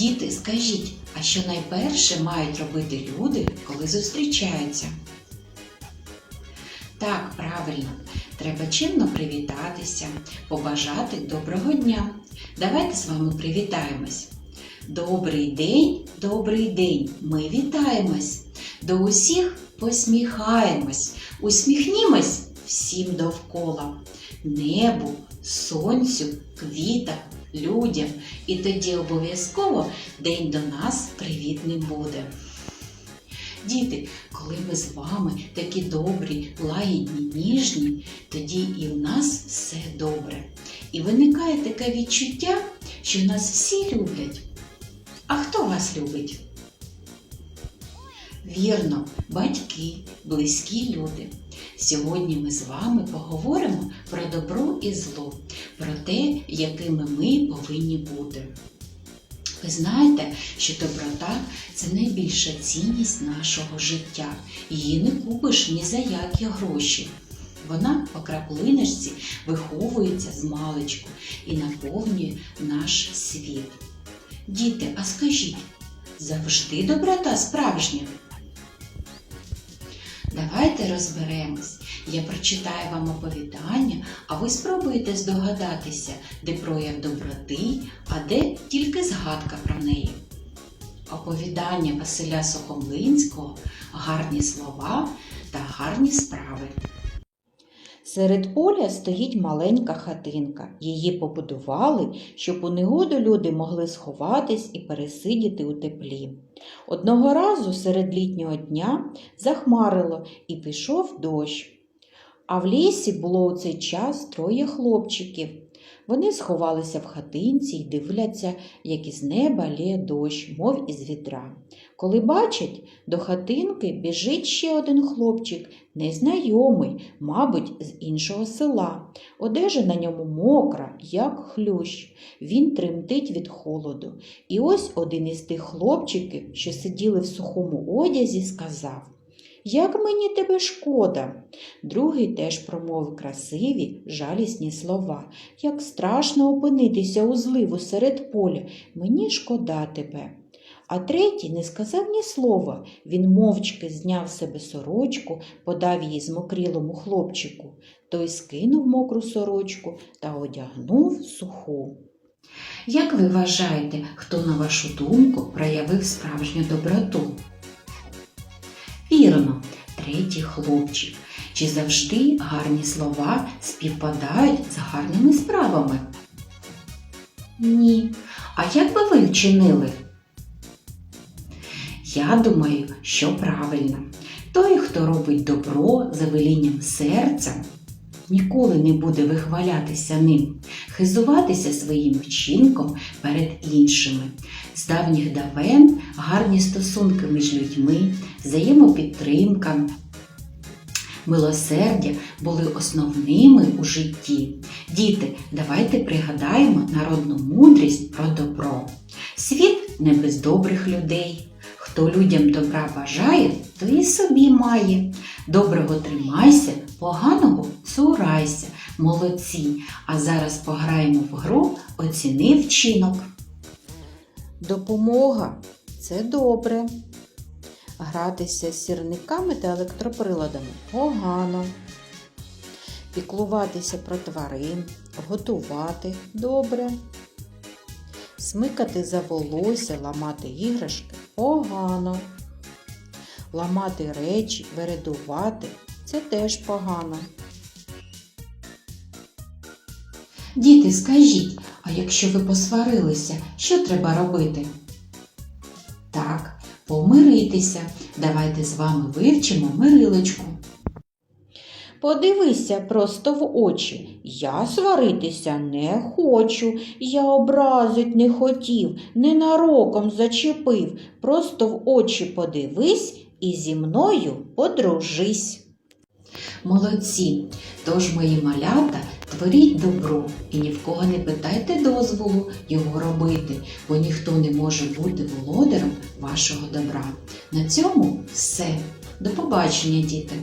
Діти, скажіть, а що найперше мають робити люди, коли зустрічаються? Так, правильно, треба чимно привітатися, побажати доброго дня. Давайте з вами привітаємось. Добрий день, добрий день. Ми вітаємось. До усіх посміхаємось, усміхнімось всім довкола, небу, сонцю, квітам, людям. І тоді обов'язково день до нас привітним буде. Діти, коли ми з вами такі добрі, лагідні, ніжні, тоді і в нас все добре. І виникає таке відчуття, що нас всі люблять. А хто вас любить? Вірно, батьки, близькі люди. Сьогодні ми з вами поговоримо про добро і зло, про те, якими ми повинні бути. Ви знаєте, що доброта це найбільша цінність нашого життя. Її не купиш ні за які гроші. Вона по краплиночці виховується з маличку і наповнює наш світ. Діти, а скажіть, завжди доброта справжня? Давайте розберемось. Я прочитаю вам оповідання, а ви спробуєте здогадатися, де прояв доброти, а де тільки згадка про неї. Оповідання Василя Сухомлинського гарні слова та гарні справи. Серед поля стоїть маленька хатинка. Її побудували, щоб у негоду люди могли сховатись і пересидіти у теплі. Одного разу серед літнього дня захмарило і пішов дощ. А в лісі було у цей час троє хлопчиків. Вони сховалися в хатинці й дивляться, як із неба лє дощ, мов із вітра. Коли бачать, до хатинки біжить ще один хлопчик, незнайомий, мабуть, з іншого села. Одежа на ньому мокра, як хлющ. Він тремтить від холоду. І ось один із тих хлопчиків, що сиділи в сухому одязі, сказав Як мені тебе шкода. Другий теж промовив красиві, жалісні слова. Як страшно опинитися у зливу серед поля, мені шкода тебе. А третій не сказав ні слова. Він мовчки зняв себе сорочку, подав її змокрілому хлопчику. Той скинув мокру сорочку та одягнув суху. Як ви вважаєте, хто, на вашу думку, проявив справжню доброту? Вірно, третій хлопчик. Чи завжди гарні слова співпадають з гарними справами? Ні. А як би ви вчинили? Я думаю, що правильно. Той, хто робить добро за велінням серця, ніколи не буде вихвалятися ним, хизуватися своїм вчинком перед іншими. З давніх давен гарні стосунки між людьми, взаємопідтримка, милосердя були основними у житті. Діти, давайте пригадаємо народну мудрість про добро. Світ не без добрих людей. Хто людям добра бажає, то і собі має. Доброго тримайся, поганого цурайся. Молодці. А зараз пограємо в гру Оціни вчинок. Допомога це добре. Гратися з сірниками та електроприладами погано. Піклуватися про тварин, готувати добре. Смикати за волосся, ламати іграшки погано. Ламати речі, вередувати це теж погано. Діти, скажіть, а якщо ви посварилися, що треба робити? Так, помиритися. Давайте з вами вивчимо мирилочку. Подивися просто в очі. Я сваритися не хочу. Я образить не хотів, ненароком зачепив. Просто в очі подивись і зі мною подружись. Молодці! Тож, мої малята, творіть добро і ні в кого не питайте дозволу його робити, бо ніхто не може бути володарем вашого добра. На цьому все. До побачення, діти!